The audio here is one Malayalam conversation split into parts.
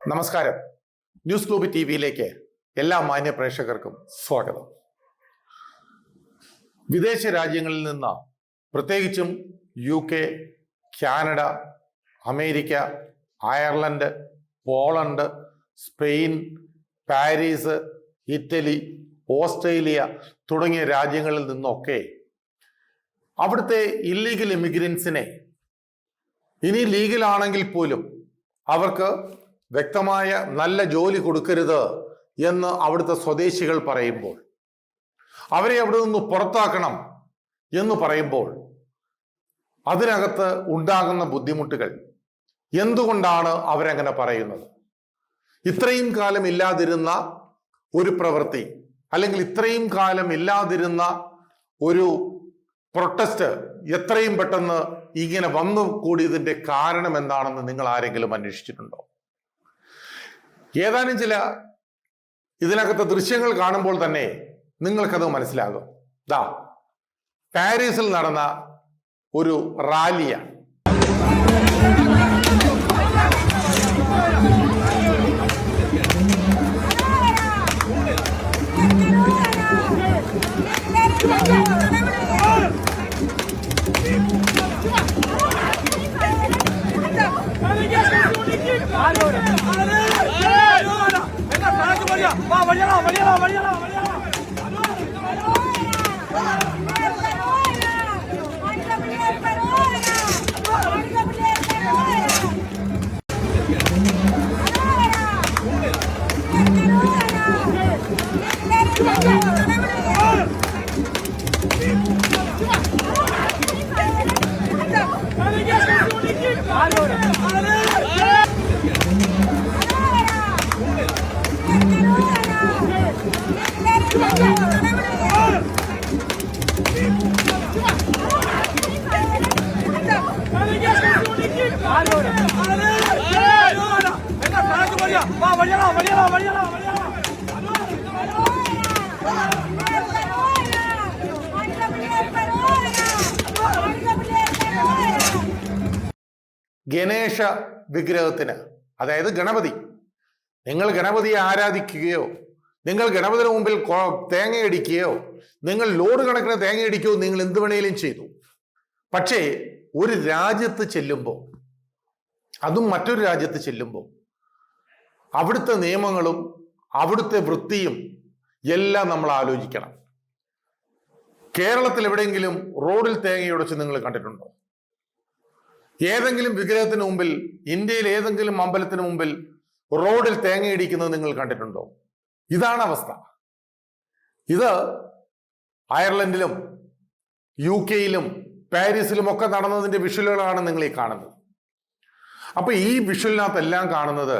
നമസ്കാരം. ന്യൂസ് ഗ്ലോബി ടി വിയിലേക്ക് എല്ലാ മാന്യ പ്രേക്ഷകർക്കും സ്വാഗതം. വിദേശ രാജ്യങ്ങളിൽ നിന്ന് പ്രത്യേകിച്ചും U K Canada America Ireland Poland Spain Paris Italy Australia തുടങ്ങിയ രാജ്യങ്ങളിൽ നിന്നൊക്കെ അവിടുത്തെ ഇല്ലീഗൽ ഇമിഗ്രൻസിനെ ഇനി ലീഗലാണെങ്കിൽ പോലും അവർക്ക് വ്യക്തമായ നല്ല ജോലി കൊടുക്കരുത് എന്ന് അവിടുത്തെ സ്വദേശികൾ പറയുമ്പോൾ അവരെ അവിടെ നിന്ന് പുറത്താക്കണം എന്ന് പറയുമ്പോൾ അതിനകത്ത് ഉണ്ടാകുന്ന ബുദ്ധിമുട്ടുകൾ എന്തുകൊണ്ടാണ് അവരങ്ങനെ പറയുന്നത്? ഇത്രയും കാലം ഇല്ലാതിരുന്ന ഒരു പ്രവൃത്തി അല്ലെങ്കിൽ ഇത്രയും കാലം ഇല്ലാതിരുന്ന ഒരു പ്രൊട്ടസ്റ്റ് എത്രയും പെട്ടെന്ന് ഇങ്ങനെ വന്നു കൂടിയതിന്റെ കാരണം എന്താണെന്ന് നിങ്ങൾ ആരെങ്കിലും അന്വേഷിച്ചിട്ടുണ്ടോ? ഏതാനും ചില ഇതിനകത്തെ ദൃശ്യങ്ങൾ കാണുമ്പോൾ തന്നെ നിങ്ങൾക്കത് മനസ്സിലാകും. ദാ പാരീസിൽ നടന്ന ഒരു റാലിയാണ് 哇，我们赢了，我们了，我们了，我们了。ഗണേശ വിഗ്രഹത്തിന് അതായത് ഗണപതി. നിങ്ങൾ ഗണപതിയെ ആരാധിക്കുകയോ നിങ്ങൾ ഗണപതിന് മുമ്പിൽ തേങ്ങയടിക്കുകയോ നിങ്ങൾ ലോഡ് കണക്കിന് തേങ്ങയടിക്കുകയോ നിങ്ങൾ എന്ത് വേണേലും ചെയ്തു. പക്ഷേ ഒരു രാജ്യത്ത് ചെല്ലുമ്പോൾ അതും മറ്റൊരു രാജ്യത്ത് ചെല്ലുമ്പോൾ അവിടുത്തെ നിയമങ്ങളും അവിടുത്തെ വൃത്തിയും എല്ലാം നമ്മൾ ആലോചിക്കണം. കേരളത്തിൽ എവിടെയെങ്കിലും റോഡിൽ തേങ്ങയുടച്ച് നിങ്ങൾ കണ്ടിട്ടുണ്ടോ? ഏതെങ്കിലും വിഗ്രഹത്തിന് മുമ്പിൽ ഇന്ത്യയിൽ ഏതെങ്കിലും അമ്പലത്തിന് മുമ്പിൽ റോഡിൽ തേങ്ങയിടിക്കുന്നത് നിങ്ങൾ കണ്ടിട്ടുണ്ടോ? ഇതാണ് അവസ്ഥ. ഇത് അയർലൻഡിലും യു കെയിലും പാരീസിലും ഒക്കെ നടന്നതിന്റെ വിഷ്വലുകളാണ് നിങ്ങൾ ഈ കാണുന്നത്. അപ്പൊ ഈ വിഷുവിനകത്തെല്ലാം കാണുന്നത്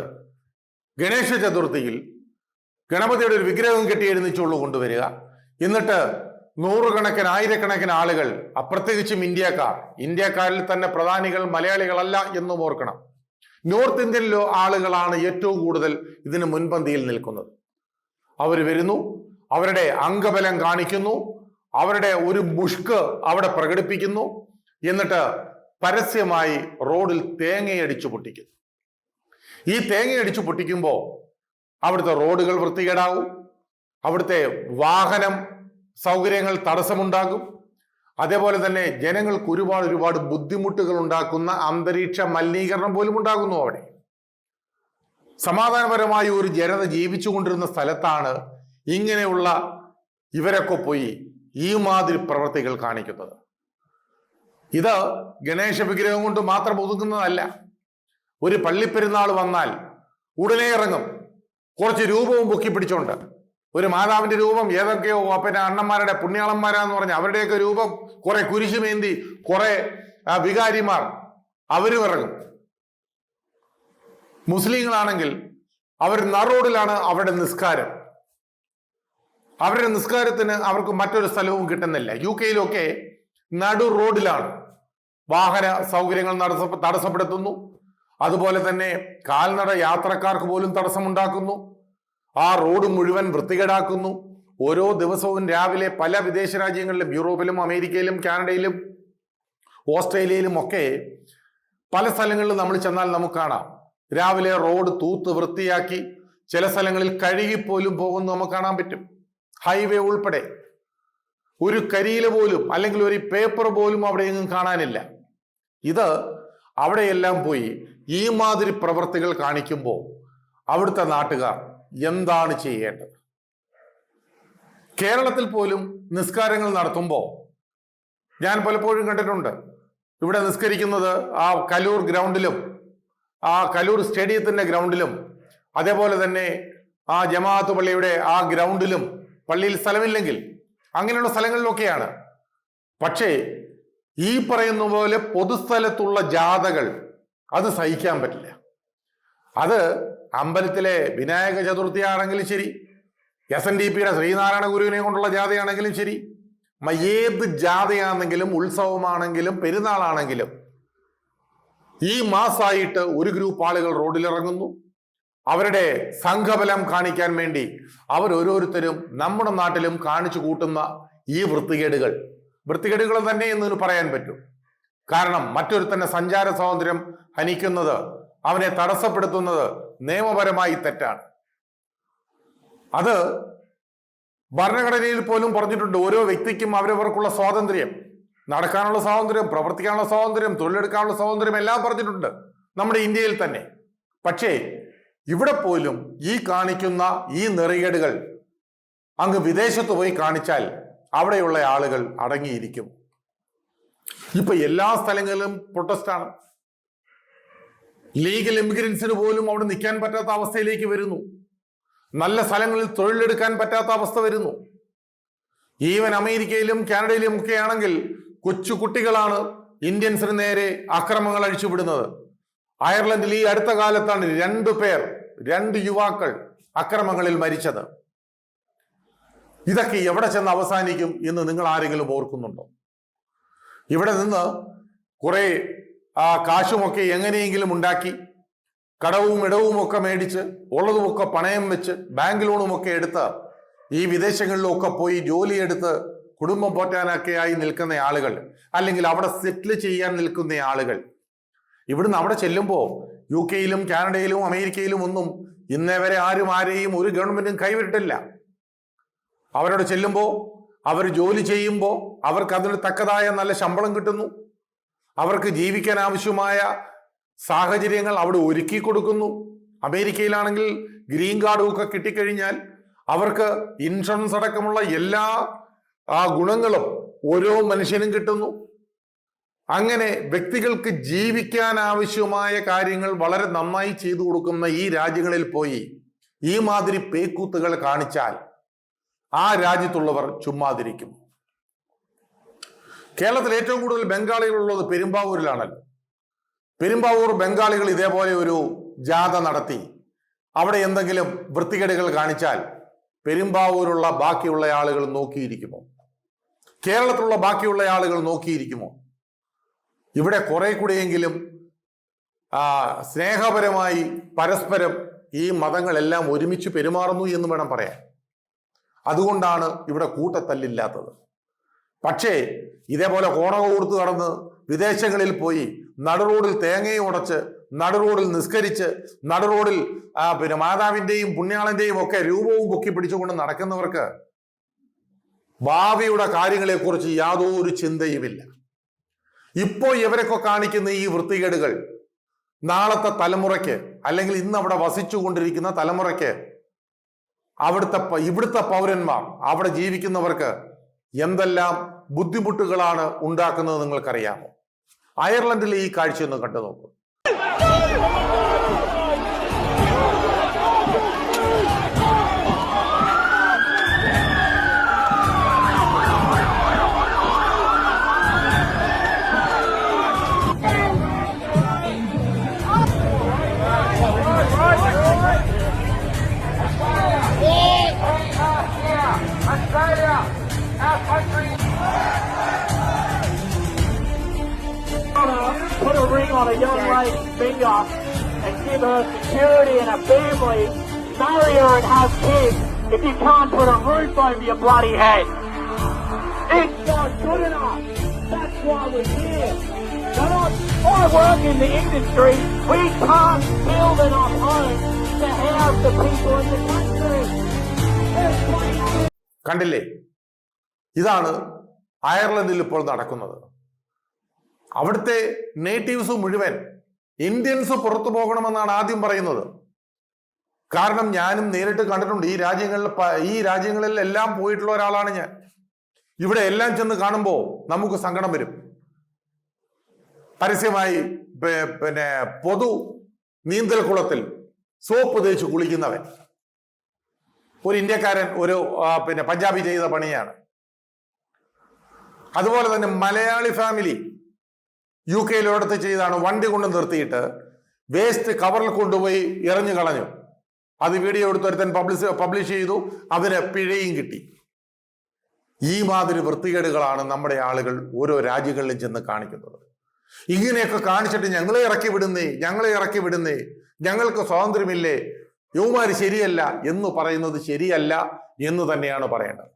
ഗണേശ ചതുർത്ഥിയിൽ ഗണപതിയുടെ ഒരു വിഗ്രഹം കെട്ടി എഴുന്നേച്ചുള്ളൂ കൊണ്ടുവരിക. എന്നിട്ട് നൂറുകണക്കിന് ആയിരക്കണക്കിന് ആളുകൾ അപ്രത്യേകിച്ചും ഇന്ത്യക്കാർ ഇന്ത്യക്കാരിൽ തന്നെ പ്രധാനികൾ മലയാളികളല്ല എന്നും ഓർക്കണം. നോർത്ത് ഇന്ത്യനിലെ ആളുകളാണ് ഏറ്റവും കൂടുതൽ ഇതിന് മുൻപന്തിയിൽ നിൽക്കുന്നത്. അവർ വരുന്നു അവരുടെ അംഗബലം കാണിക്കുന്നു അവരുടെ ഒരു മുഷ്ക് അവിടെ പ്രകടിപ്പിക്കുന്നു. എന്നിട്ട് പരസ്യമായി റോഡിൽ തേങ്ങയടിച്ചു പൊട്ടിക്കുന്നു ഈ തേങ്ങയടിച്ചു പൊട്ടിക്കുമ്പോൾ അവിടുത്തെ റോഡുകൾ വൃത്തികേടാവും അവിടുത്തെ വാഹനം സൗകര്യങ്ങൾ തടസ്സമുണ്ടാകും. അതേപോലെ തന്നെ ജനങ്ങൾക്ക് ഒരുപാട് ഒരുപാട് ബുദ്ധിമുട്ടുകൾ ഉണ്ടാക്കുന്ന അന്തരീക്ഷ മലിനീകരണം പോലും ഉണ്ടാകുന്നു അവിടെ. സമാധാനപരമായി ഒരു ജനത ജീവിച്ചുകൊണ്ടിരുന്ന സ്ഥലത്താണ് ഇങ്ങനെയുള്ള ഇവരൊക്കെ പോയി ഈ മാതിരി പ്രവർത്തികൾ കാണിക്കുന്നത്. ഇത് ഗണേശ വിഗ്രഹം കൊണ്ട് മാത്രം ഒതുങ്ങുന്നതല്ല ഒരു പള്ളിപ്പെരുന്നാൾ വന്നാൽ ഉടനെ ഇറങ്ങും. കുറച്ച് രൂപവും പൊക്കി പിടിച്ചോണ്ട്. ഒരു മാതാവിന്റെ രൂപം ഏതൊക്കെയോ പിന്നെ അണ്ണന്മാരുടെ പുണ്യാളന്മാരാന്ന് പറഞ്ഞ അവരുടെയൊക്കെ രൂപം കുറെ കുരിശുമേന്തി കുറെ വികാരിമാർ അവരും ഇറങ്ങും. മുസ്ലിങ്ങളാണെങ്കിൽ അവർ നറോഡിലാണ് അവരുടെ നിസ്കാരം. അവരുടെ നിസ്കാരത്തിന് അവർക്ക് മറ്റൊരു സ്ഥലവും കിട്ടുന്നില്ല. യു കെയിലൊക്കെ നടു റോഡിലാണ് വാഹന സൗകര്യങ്ങൾ തടസ്സ തടസ്സപ്പെടുത്തുന്നു. അതുപോലെ തന്നെ കാൽനട യാത്രക്കാർക്ക് പോലും തടസ്സമുണ്ടാക്കുന്നു. ആ റോഡ് മുഴുവൻ വൃത്തികേടാക്കുന്നു. ഓരോ ദിവസവും രാവിലെ പല വിദേശ രാജ്യങ്ങളിലും യൂറോപ്പിലും അമേരിക്കയിലും കാനഡയിലും ഓസ്ട്രേലിയയിലും ഒക്കെ പല സ്ഥലങ്ങളിലും നമ്മൾ ചെന്നാൽ നമുക്ക് കാണാം. രാവിലെ റോഡ് തൂത്ത് വൃത്തിയാക്കി ചില സ്ഥലങ്ങളിൽ കഴുകിപ്പോലും പോകുന്നു നമുക്ക് കാണാൻ പറ്റും. ഹൈവേ ഉൾപ്പെടെ ഒരു കരിയില പോലും അല്ലെങ്കിൽ ഒരു പേപ്പർ പോലും അവിടെ എങ്ങും കാണാനില്ല. ഇത് അവിടെയെല്ലാം പോയി ഈ മാതിരി പ്രവർത്തികൾ കാണിക്കുമ്പോൾ അവിടുത്തെ നാട്ടുകാർ എന്താണ് ചെയ്യേണ്ടത്? കേരളത്തിൽ പോലും നിസ്കാരങ്ങൾ നടത്തുമ്പോൾ ഞാൻ പലപ്പോഴും കണ്ടിട്ടുണ്ട്. ഇവിടെ നിസ്കരിക്കുന്നത് ആ കലൂർ ഗ്രൗണ്ടിലും ആ കലൂർ സ്റ്റേഡിയത്തിന്റെ ഗ്രൗണ്ടിലും അതേപോലെ തന്നെ ആ ജമാഅത്ത് പള്ളിയുടെ ആ ഗ്രൗണ്ടിലും പള്ളിയിൽ സ്ഥലമില്ലെങ്കിൽ അങ്ങനെയുള്ള സ്ഥലങ്ങളിലൊക്കെയാണ്. പക്ഷേ ഈ പറയുന്ന പോലെ പൊതുസ്ഥലത്തുള്ള ജാഥകൾ അത് സഹിക്കാൻ പറ്റില്ല. അത് അമ്പലത്തിലെ വിനായക ചതുർത്ഥി ആണെങ്കിലും ശരി എസ് എൻ ഡി പിയുടെ ശ്രീനാരായണ ഗുരുവിനെ കൊണ്ടുള്ള ജാഥയാണെങ്കിലും ശരി ഏത് ജാഥയാണെങ്കിലും ഉത്സവമാണെങ്കിലും പെരുന്നാളാണെങ്കിലും ഈ മാസമായിട്ട് ഒരു ഗ്രൂപ്പ് ആളുകൾ റോഡിലിറങ്ങുന്നു. അവരുടെ സംഘബലം കാണിക്കാൻ വേണ്ടി അവർ ഓരോരുത്തരും നമ്മുടെ നാട്ടിലും കാണിച്ചു കൂട്ടുന്ന ഈ വൃത്തികേടുകൾ. വൃത്തികേടുകൾ തന്നെ എന്ന് പറയാൻ പറ്റും. കാരണം മറ്റൊരുത്തന്നെ സഞ്ചാര സ്വാതന്ത്ര്യം ഹനിക്കുന്നത് അവനെ തടസ്സപ്പെടുത്തുന്നത് നിയമപരമായി തെറ്റാണ്. അത് ഭരണഘടനയിൽ പോലും പറഞ്ഞിട്ടുണ്ട് ഓരോ വ്യക്തിക്കും അവരവർക്കുള്ള സ്വാതന്ത്ര്യം. നടക്കാനുള്ള സ്വാതന്ത്ര്യം പ്രവർത്തിക്കാനുള്ള സ്വാതന്ത്ര്യം തൊഴിലെടുക്കാനുള്ള സ്വാതന്ത്ര്യം എല്ലാം പറഞ്ഞിട്ടുണ്ട് നമ്മുടെ ഇന്ത്യയിൽ തന്നെ. പക്ഷേ ഇവിടെ പോലും ഈ കാണിക്കുന്ന ഈ നെറികേടുകൾ അങ്ങ് വിദേശത്ത് പോയി കാണിച്ചാൽ അവിടെയുള്ള ആളുകൾ അടങ്ങിയിരിക്കും. ഇപ്പൊ എല്ലാ സ്ഥലങ്ങളിലും പ്രൊട്ടസ്റ്റാണ് ലീഗൽ ഇമിഗ്രൻസിന് പോലും അവിടെ നിൽക്കാൻ പറ്റാത്ത അവസ്ഥയിലേക്ക് വരുന്നു. നല്ല സ്ഥലങ്ങളിൽ തൊഴിലെടുക്കാൻ പറ്റാത്ത അവസ്ഥ വരുന്നു. ഈവൻ അമേരിക്കയിലും കാനഡയിലും ഒക്കെ ആണെങ്കിൽ കൊച്ചു കുട്ടികളാണ് ഇന്ത്യൻസിന് നേരെ അക്രമങ്ങൾ അഴിച്ചുവിടുന്നത്. അയർലൻഡിൽ ഈ അടുത്ത കാലത്താണ് രണ്ടു പേർ രണ്ട് യുവാക്കൾ അക്രമങ്ങളിൽ മരിച്ചത്. ഇതൊക്കെ എവിടെ ചെന്ന് അവസാനിക്കും എന്ന് നിങ്ങൾ ആരെങ്കിലും ഓർക്കുന്നുണ്ടോ? ഇവിടെ നിന്ന് കുറെ ആ കാശുമൊക്കെ എങ്ങനെയെങ്കിലും ഉണ്ടാക്കി കടവും ഇടവും ഒക്കെ മേടിച്ച് ഉള്ളതുമൊക്കെ പണയം വെച്ച് ബാങ്ക് ലോണുമൊക്കെ എടുത്ത് ഈ വിദേശങ്ങളിലൊക്കെ പോയി ജോലിയെടുത്ത് കുടുംബം പോറ്റാനൊക്കെയായി നിൽക്കുന്ന ആളുകൾ അല്ലെങ്കിൽ അവിടെ സെറ്റിൽ ചെയ്യാൻ നിൽക്കുന്ന ആളുകൾ ഇവിടുന്ന് അവിടെ ചെല്ലുമ്പോൾ യു കെയിലും കാനഡയിലും അമേരിക്കയിലും ഒന്നും ഇന്നേ വരെ ആരും ആരെയും ഒരു ഗവൺമെന്റും കൈവിട്ടില്ല അവരോട് ചെല്ലുമ്പോൾ അവർ ജോലി ചെയ്യുമ്പോൾ അവർക്ക് അതിന് തക്കതായ നല്ല ശമ്പളം കിട്ടുന്നു. അവർക്ക് ജീവിക്കാൻ ആവശ്യമായ സാഹചര്യങ്ങൾ അവിടെ ഒരുക്കി കൊടുക്കുന്നു. അമേരിക്കയിലാണെങ്കിൽ ഗ്രീൻ കാർഡും ഒക്കെ കിട്ടിക്കഴിഞ്ഞാൽ അവർക്ക് ഇൻഷുറൻസ് അടക്കമുള്ള എല്ലാ ഗുണങ്ങളും ഓരോ മനുഷ്യനും കിട്ടുന്നു. അങ്ങനെ വ്യക്തികൾക്ക് ജീവിക്കാൻ ആവശ്യമായ കാര്യങ്ങൾ വളരെ നന്നായി ചെയ്തു കൊടുക്കുന്ന ഈ രാജ്യങ്ങളിൽ പോയി ഈ മാതിരി പേക്കൂത്തുകൾ കാണിച്ചാൽ ആ രാജ്യത്തുള്ളവർ ചുമ്മാതിരിക്കും. കേരളത്തിൽ ഏറ്റവും കൂടുതൽ ബംഗാളികളുള്ളത് പെരുമ്പാവൂരിലാണല്ലോ. പെരുമ്പാവൂർ ബംഗാളികൾ ഇതേപോലെ ഒരു ജാഥ നടത്തി. അവിടെ എന്തെങ്കിലും വൃത്തികേടുകൾ കാണിച്ചാൽ പെരുമ്പാവൂരുള്ള ബാക്കിയുള്ള ആളുകൾ നോക്കിയിരിക്കുമോ? കേരളത്തിലുള്ള ബാക്കിയുള്ള ആളുകൾ നോക്കിയിരിക്കുമോ? ഇവിടെ കുറെ കൂടെയെങ്കിലും സ്നേഹപരമായി പരസ്പരം ഈ മതങ്ങളെല്ലാം ഒരുമിച്ച് പെരുമാറുന്നു എന്ന് വേണം പറയാൻ. അതുകൊണ്ടാണ് ഇവിടെ കൂട്ടത്തല്ലില്ലാത്തത്. പക്ഷേ ഇതേപോലെ കോണക കൊടുത്ത് കടന്ന് വിദേശങ്ങളിൽ പോയി നടുറോഡിൽ തേങ്ങയും ഉടച്ച് നടുറോഡിൽ നിസ്കരിച്ച് നടുറോഡിൽ പിന്നെ മാതാവിന്റെയും പുണ്യാളന്റെയും ഒക്കെ രൂപവും പൊക്കി പിടിച്ചുകൊണ്ട് നടക്കുന്നവർക്ക് ഭാവിയുടെ കാര്യങ്ങളെക്കുറിച്ച് യാതൊരു ചിന്തയുമില്ല. ഇപ്പോൾ ഇവരൊക്കെ കാണിക്കുന്ന ഈ വൃത്തികേടുകൾ നാളത്തെ തലമുറയ്ക്ക് അല്ലെങ്കിൽ ഇന്ന് അവിടെ വസിച്ചുകൊണ്ടിരിക്കുന്ന തലമുറയ്ക്ക് അവിടുത്തെ ഇവിടുത്തെ പൗരന്മാർ അവിടെ ജീവിക്കുന്നവർക്ക് എന്തെല്ലാം ബുദ്ധിമുട്ടുകളാണ് ഉണ്ടാക്കുന്നത് നിങ്ങൾക്കറിയാമോ? അയർലൻഡിലെ ഈ കാഴ്ച ഒന്ന് കണ്ടു നോക്കൂ and give her security and a family. Marry her and have kids if you can't put a roof over your bloody head. It's not good enough. That's why we're here. I work in the industry, we can't build enough homes to house the people in the country. കണ്ടില്ലേ ഇതാണ് അയർലൻഡിൽ ഇപ്പോൾ നടക്കുന്നത് അവിടുത്തെ നേറ്റീവ്സ് മുഴുവൻ ഇന്ത്യൻസ് പുറത്തു പോകണമെന്നാണ് ആദ്യം പറയുന്നത്. കാരണം ഞാനും നേരിട്ട് കണ്ടിട്ടുണ്ട് ഈ രാജ്യങ്ങളിൽ ഈ രാജ്യങ്ങളിൽ എല്ലാം പോയിട്ടുള്ള ഒരാളാണ് ഞാൻ. ഇവിടെ എല്ലാം ചെന്ന് കാണുമ്പോൾ നമുക്ക് സങ്കടം വരും. പരസ്യമായി പിന്നെ പൊതു നീന്തൽ കുളത്തിൽ സോപ്പ് തേച്ച് കുളിക്കുന്നവൻ. ഒരു ഇന്ത്യക്കാരൻ ഒരു പിന്നെ പഞ്ചാബി ചെയ്ത പണിയാണ്. അതുപോലെ തന്നെ മലയാളി ഫാമിലി യു കെയിൽ ഒരിടത്ത് ചെയ്താണ് വണ്ടി കൊണ്ട് നിർത്തിയിട്ട് വേസ്റ്റ് കവറിൽ കൊണ്ടുപോയി എറിഞ്ഞു കളഞ്ഞു. അത് വീഡിയോ എടുത്തൊരുത്തൻ പബ്ലിഷ് പബ്ലിഷ് ചെയ്തു. അതിന് പിഴയും കിട്ടി. ഈ മാതിരി വൃത്തികേടുകളാണ് നമ്മുടെ ആളുകൾ ഓരോ രാജ്യങ്ങളിലും ചെന്ന് കാണിക്കുന്നത്. ഇങ്ങനെയൊക്കെ കാണിച്ചിട്ട് ഞങ്ങളെ ഇറക്കി വിടുന്നേ ഞങ്ങളെ ഇറക്കി വിടുന്നേ ഞങ്ങൾക്ക് സ്വാതന്ത്ര്യമില്ലേ യുവമാര് ശരിയല്ല എന്ന് പറയുന്നത് ശരിയല്ല എന്ന് തന്നെയാണ് പറയേണ്ടത്.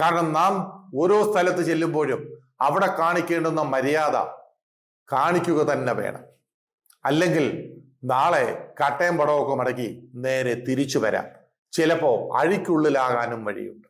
കാരണം നാം ഓരോ സ്ഥലത്ത് ചെല്ലുമ്പോഴും അവിടെ കാണിക്കേണ്ടുന്ന മര്യാദ കാണിക്കുക തന്നെ വേണം. അല്ലെങ്കിൽ നാളെ കട്ടയം പടമൊക്കെ മടക്കി നേരെ തിരിച്ചു വരാം. ചിലപ്പോ അഴിക്കുള്ളിലാകാനും വഴിയുണ്ട്.